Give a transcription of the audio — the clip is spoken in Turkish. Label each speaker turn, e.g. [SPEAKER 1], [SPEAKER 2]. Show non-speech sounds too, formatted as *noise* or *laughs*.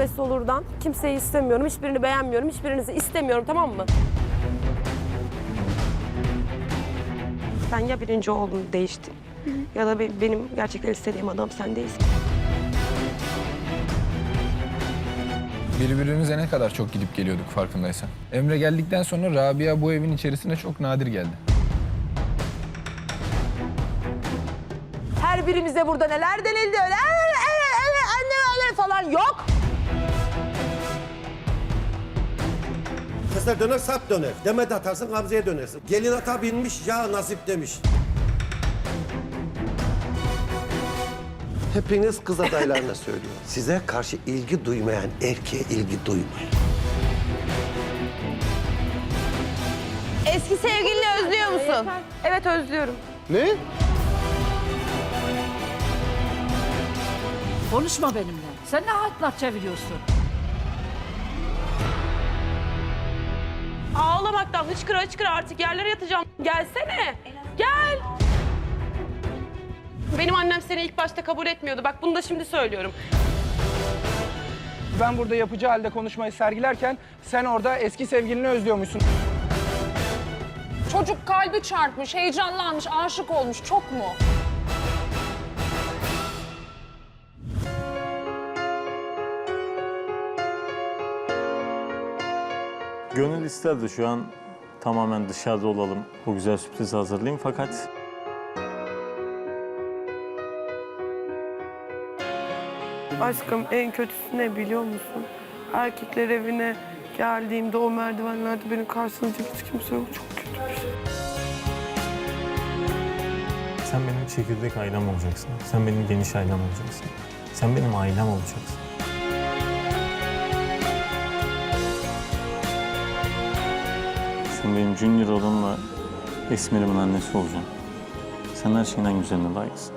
[SPEAKER 1] Mesut Olur'dan. Kimseyi istemiyorum, hiçbirini beğenmiyorum, hiçbirinizi istemiyorum tamam mı? Sen ya birinci oldun değiştin ya da be- benim gerçekten istediğim adam sen değilsin.
[SPEAKER 2] Birbirimize ne kadar çok gidip geliyorduk farkındaysan. Emre geldikten sonra Rabia bu evin içerisine çok nadir geldi.
[SPEAKER 3] Her birimize burada neler denildi öyle "Evet, evet, evet, anne öyle falan yok.
[SPEAKER 4] Kısır döner sap döner. Demet atarsın Gamze'ye dönersin. Gelin ata binmiş ya nasip demiş. Hepiniz kız adaylarına *laughs* söylüyorum. Size karşı ilgi duymayan erkeğe ilgi duymayın.
[SPEAKER 3] Eski sevgilini özlüyor musun?
[SPEAKER 1] Evet özlüyorum.
[SPEAKER 4] Ne?
[SPEAKER 5] Konuşma benimle. Sen ne hatlar çeviriyorsun?
[SPEAKER 1] Ağlamaktan hıçkıra hıçkıra artık yerlere yatacağım. Gelsene. Gel. Benim annem seni ilk başta kabul etmiyordu. Bak bunu da şimdi söylüyorum.
[SPEAKER 6] Ben burada yapıcı halde konuşmayı sergilerken sen orada eski sevgilini özlüyormuşsun.
[SPEAKER 7] Çocuk kalbi çarpmış, heyecanlanmış, aşık olmuş. Çok mu?
[SPEAKER 8] Gönül isterdi şu an tamamen dışarıda olalım, bu güzel sürprizi hazırlayayım fakat
[SPEAKER 9] Aşkım en kötüsü ne biliyor musun? Erkekler evine geldiğimde o merdivenlerde beni karşılayacak hiç kimse yok. Çok kötü bir şey.
[SPEAKER 8] sen benim çekirdek ailem olacaksın. Sen benim geniş ailem olacaksın. Sen benim ailem olacaksın. Sen benim Junior olanla Esmer'imin annesi olacaksın. Sen her şeyin en güzeline layıksın.